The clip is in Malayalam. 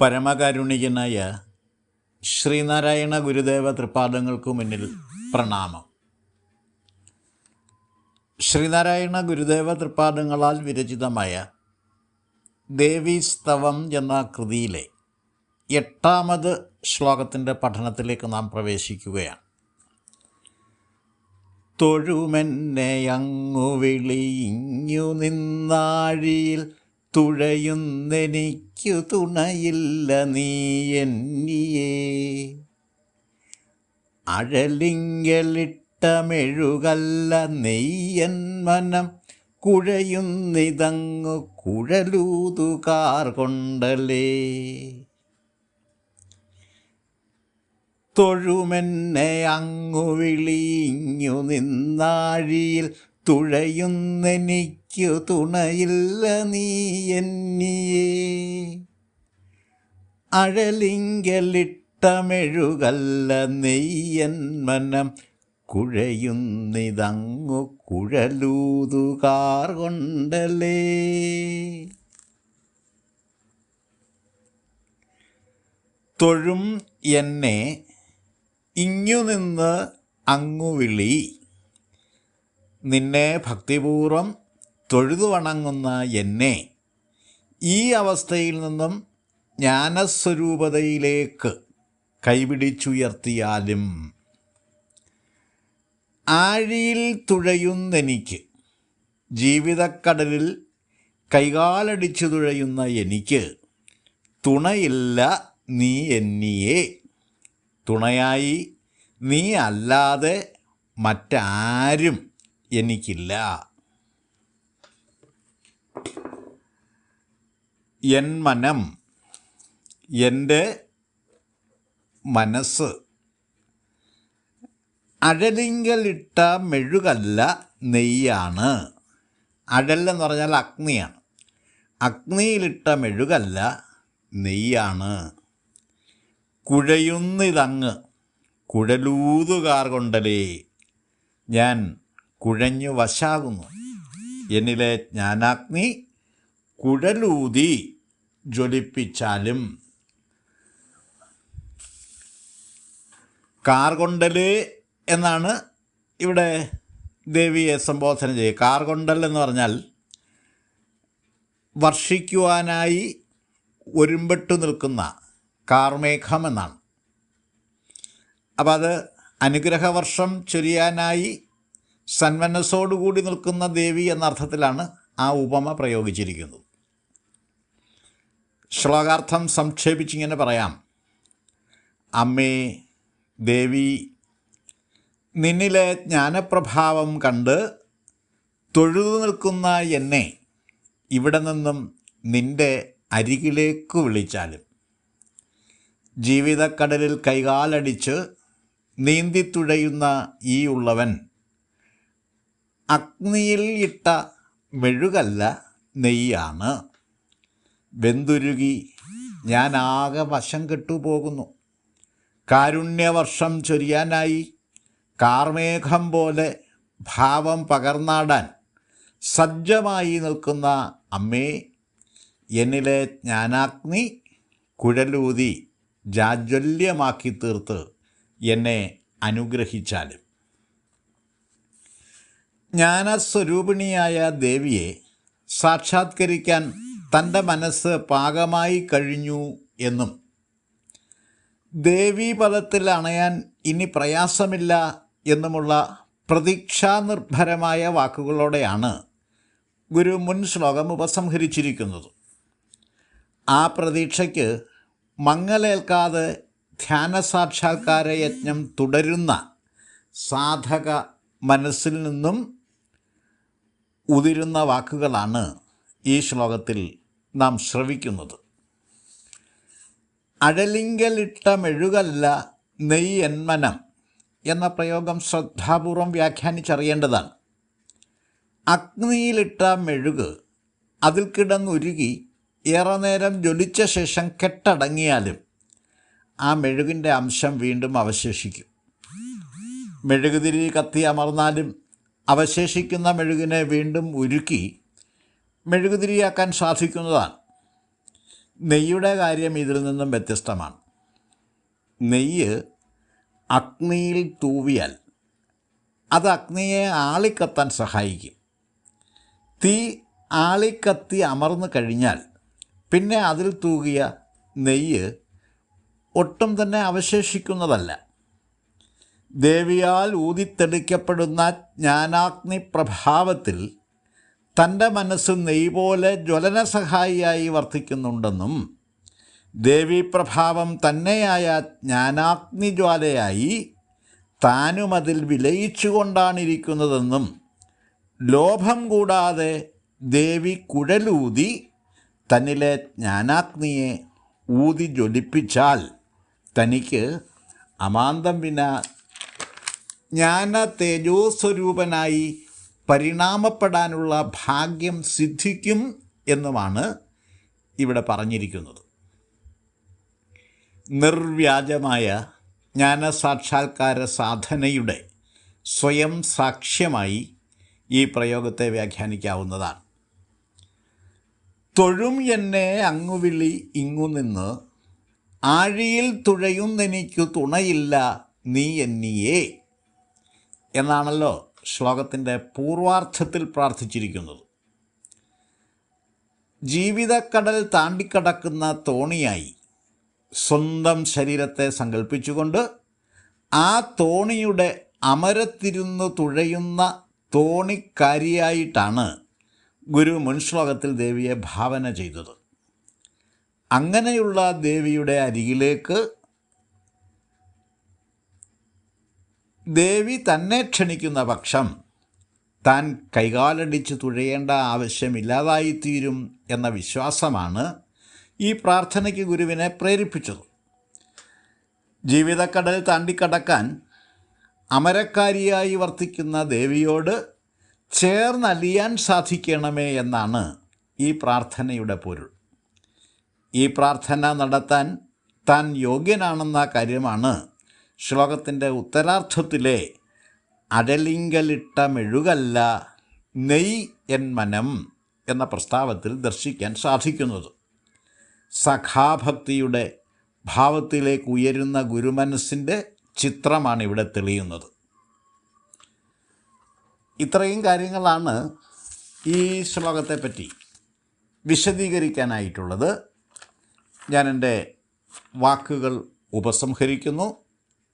പരമകാരുണികനായ ശ്രീനാരായണ ഗുരുദേവ തൃപാദങ്ങൾക്കു മുന്നിൽ പ്രണാമം. ശ്രീനാരായണ ഗുരുദേവ തൃപാദങ്ങളാൽ വിരചിതമായ ദേവീസ്തവം എന്ന കൃതിയിലെ എട്ടാമത് ശ്ലോകത്തിന്റെ പഠനത്തിലേക്ക് നാം പ്രവേശിക്കുകയാണ്. തൊഴുമെന്നെ അങ്ങു വിളിഞ്ഞു നിന്നാഴിയിൽ തുഴയുന്നെനിക്കു തുണയില്ല നീ എന്നിയേ. അഴലിങ്കലിട്ട മെഴുകല്ല നെയ്യൻ മനം കുഴയുന്നിതങ്ങു കുഴലൂതുകാർ കൊണ്ടലേ തൊഴുമെന്നെ അങ്ങു വിളിഞ്ഞു നിന്നാഴിയിൽ തുഴയുന്നെനിക്കു തുണയില്ല നീ എന്നിയേ. അഴലിങ്കലിട്ടമെഴുകല്ല നെയ്യൻ മനം. കുഴയുന്നിതങ്ങു കുഴലൂതുകാർ കൊണ്ടലേ തൊഴും എന്നെ ഇങ്ങു നിന്ന് അങ്ങു വിളി നിന്നെ ഭക്തിപൂർവം തൊഴുതു വണങ്ങുന്ന എന്നെ. ഈ അവസ്ഥയിൽ നിന്നും ജ്ഞാനസ്വരൂപതയിലേക്ക് കൈപിടിച്ചുയർത്തിയാലും ആഴിയിൽ തുഴയുന്നെനിക്ക്. ജീവിതക്കടലിൽ കൈകാലടിച്ചു തുഴയുന്ന എനിക്ക് തുണയില്ല നീ എന്നിയെ. തുണയായി നീ അല്ലാതെ മറ്റാരും എനിക്കില്ല. എൻ മനം എന്റെ മനസ്സ്. അഴലിങ്കലിട്ട മെഴുകല്ല നെയ്യാണ്. അഴലെന്ന് പറഞ്ഞാൽ അഗ്നിയാണ്. അഗ്നിയിലിട്ട മെഴുകല്ല നെയ്യാണ്. കുഴയുന്നിതങ്ങ് കുഴലൂതുകാർ കൊണ്ടലേ ഞാൻ കുഴഞ്ഞു വശാകുന്നു. എന്നിലെ ജ്ഞാനാഗ്നി കുഴലൂതി ജ്വലിപ്പിച്ചാലും. കാർകൊണ്ടൽ എന്നാണ് ഇവിടെ ദേവിയെ സംബോധന ചെയ്യുക. കാർകൊണ്ടൽ എന്ന് പറഞ്ഞാൽ വർഷിക്കുവാനായി ഒരുമ്പെട്ടു നിൽക്കുന്ന കാർമേഘം എന്നാണ്. അപ്പോൾ അത് അനുഗ്രഹവർഷം ചൊരിയാനായി സന്മനസ്സോടുകൂടി നിൽക്കുന്ന ദേവി എന്ന അർത്ഥത്തിലാണ് ആ ഉപമ പ്രയോഗിച്ചിരിക്കുന്നത്. ശ്ലോകാർത്ഥം സംക്ഷേപിച്ചിങ്ങനെ പറയാം. അമ്മേ ദേവി നിന്നിലെ ജ്ഞാനപ്രഭാവം കണ്ട് തൊഴുതു നിൽക്കുന്ന എന്നെ ഇവിടെ നിന്നും നിന്റെ അരികിലേക്ക് വിളിച്ചാലും. ജീവിതക്കടലിൽ കൈകാലടിച്ച് നീന്തിത്തുഴയുന്ന ഈ ഉള്ളവൻ അഗ്നിയിൽ ഇട്ട മെഴുകല്ല നെയ്യാണ്. വെന്തുരുകി ഞാൻ ആകെ വശം കെട്ടുപോകുന്നു. കാരുണ്യവർഷം ചൊരിയാനായി കാർമേഘം പോലെ ഭാവം പകർന്നാടാൻ സജ്ജമായി നിൽക്കുന്ന അമ്മേ എന്നിലെ ജ്ഞാനാഗ്നി കുഴലൂതി ജാജ്വല്യമാക്കി തീർത്ത് എന്നെ അനുഗ്രഹിച്ചാലും. ജ്ഞാനസ്വരൂപിണിയായ ദേവിയെ സാക്ഷാത്കരിക്കാൻ തന്റെ മനസ്സ് പാകമായി കഴിഞ്ഞു എന്നും ദേവീപദത്തിൽ അണയാൻ ഇനി പ്രയാസമില്ല എന്നുമുള്ള പ്രതീക്ഷാനിർഭരമായ വാക്കുകളോടെയാണ് ഗുരു മുൻ ശ്ലോകം ഉപസംഹരിച്ചിരിക്കുന്നത്. ആ പ്രതീക്ഷയ്ക്ക് മങ്ങലേൽക്കാതെ ധ്യാന സാക്ഷാത്കാര യജ്ഞം തുടരുന്ന സാധക മനസ്സിൽ നിന്നും ഉതിരുന്ന വാക്കുകളാണ് ഈ ശ്ലോകത്തിൽ നാം ശ്രവിക്കുന്നത്. അഴലിങ്കലിട്ട മെഴുകല്ല നെയ് എന്മനം എന്ന പ്രയോഗം ശ്രദ്ധാപൂർവം വ്യാഖ്യാനിച്ചറിയേണ്ടതാണ്. അഗ്നിയിലിട്ട മെഴുക് അതിൽ കിടന്നുരുകി ഏറെ നേരം ജ്വലിച്ച ശേഷം കെട്ടടങ്ങിയാലും ആ മെഴുകിന്റെ അംശം വീണ്ടും അവശേഷിക്കും. മെഴുകുതിരി കത്തി അമർന്നാലും അവശേഷിക്കുന്ന മെഴുകിനെ വീണ്ടും ഉരുക്കി മെഴുകുതിരിയാക്കാൻ സാധിക്കുന്നതാണ്. നെയ്യുടെ കാര്യം ഇതിൽ നിന്നും വ്യത്യസ്തമാണ്. നെയ്യ് അഗ്നിയിൽ തൂവിയാൽ അത് അഗ്നിയെ ആളിക്കത്താൻ സഹായിക്കും. തീ ആളിക്കത്തി അമർന്നു കഴിഞ്ഞാൽ പിന്നെ അതിൽ തൂകിയ നെയ്യ് ഒട്ടും തന്നെ അവശേഷിക്കുന്നതല്ല. ദേവിയാൽ ഊതിത്തെടുക്കപ്പെടുന്ന ജ്ഞാനാഗ്നി പ്രഭാവത്തിൽ തന്റെ മനസ്സ് നെയ് പോലെ ജ്വലന സഹായിയായി വർത്തിക്കുന്നുണ്ടെന്നും ദേവീപ്രഭാവം തന്നെയായ ജ്ഞാനാഗ്നിജ്വാലയായി താനും അതിൽ വിലയിച്ചുകൊണ്ടാണിരിക്കുന്നതെന്നും ലോഭം കൂടാതെ ദേവി കുഴലൂതി തന്നിലെ ജ്ഞാനാഗ്നിയെ ഊതി ജ്വലിപ്പിച്ചാൽ തനിക്ക് അമാന്തം വിന ജ്ഞാന തേജോസ്വരൂപനായി പരിണാമപ്പെടാനുള്ള ഭാഗ്യം സിദ്ധിക്കും എന്നുമാണ് ഇവിടെ പറഞ്ഞിരിക്കുന്നത്. നിർവ്യാജമായ ജ്ഞാനസാക്ഷാത്കാര സാധനയുടെ സ്വയം സാക്ഷ്യമായി ഈ പ്രയോഗത്തെ വ്യാഖ്യാനിക്കാവുന്നതാണ്. തൊഴും എന്നെ അങ്ങുവിളി ഇങ്ങു നിന്ന് ആഴിയിൽ തുഴയുന്നെനിക്കു തുണയില്ല നീ എന്നിയേ. എന്നാണല്ലോ ശ്ലോകത്തിന്റെ പൂർവാർത്ഥത്തിൽ പ്രാർത്ഥിച്ചിരിക്കുന്നത്. ജീവിതക്കടൽ താണ്ടിക്കടക്കുന്ന തോണിയായി സ്വന്തം ശരീരത്തെ സങ്കല്പിച്ചുകൊണ്ട് ആ തോണിയുടെ അമരത്തിരുന്ന് തുഴയുന്ന തോണിക്കാരിയായിട്ടാണ് ഗുരു മുൻ ശ്ലോകത്തിൽ ദേവിയെ ഭാവന ചെയ്തത്. അങ്ങനെയുള്ള ദേവിയുടെ അരികിലേക്ക് ദേവി തന്നെ ക്ഷണിക്കുന്ന പക്ഷം താൻ കൈകാലടിച്ച് തുഴയേണ്ട ആവശ്യമില്ലാതായിത്തീരും എന്ന വിശ്വാസമാണ് ഈ പ്രാർത്ഥനയ്ക്ക് ഗുരുവിനെ പ്രേരിപ്പിച്ചത്. ജീവിതക്കടൽ താണ്ടിക്കടക്കാൻ അമരക്കാരിയായി വർത്തിക്കുന്ന ദേവിയോട് ചേർന്നലിയാൻ സാധിക്കണമേ എന്നാണ് ഈ പ്രാർത്ഥനയുടെ പൊരുൾ. ഈ പ്രാർത്ഥന നടത്താൻ താൻ യോഗ്യനാണെന്ന കാര്യമാണ് ശ്ലോകത്തിന്റെ ഉത്തരാർത്ഥത്തിലെ അടലിങ്കലിട്ട മെഴുകല്ല നെയ് എൻ മനം എന്ന പ്രസ്താവത്തിൽ ദർശിക്കാൻ സാധിക്കുന്നത്. സഖാഭക്തിയുടെ ഭാവത്തിലേക്ക് ഉയരുന്ന ഗുരുമനസ്സിന്റെ ചിത്രമാണ് ഇവിടെ തെളിയുന്നത്. ഇത്രയും കാര്യങ്ങളാണ് ഈ ശ്ലോകത്തെപ്പറ്റി വിശദീകരിക്കാനായിട്ടുള്ളത്. ഞാൻ എന്റെ വാക്കുകൾ ഉപസംഹരിക്കുന്നു.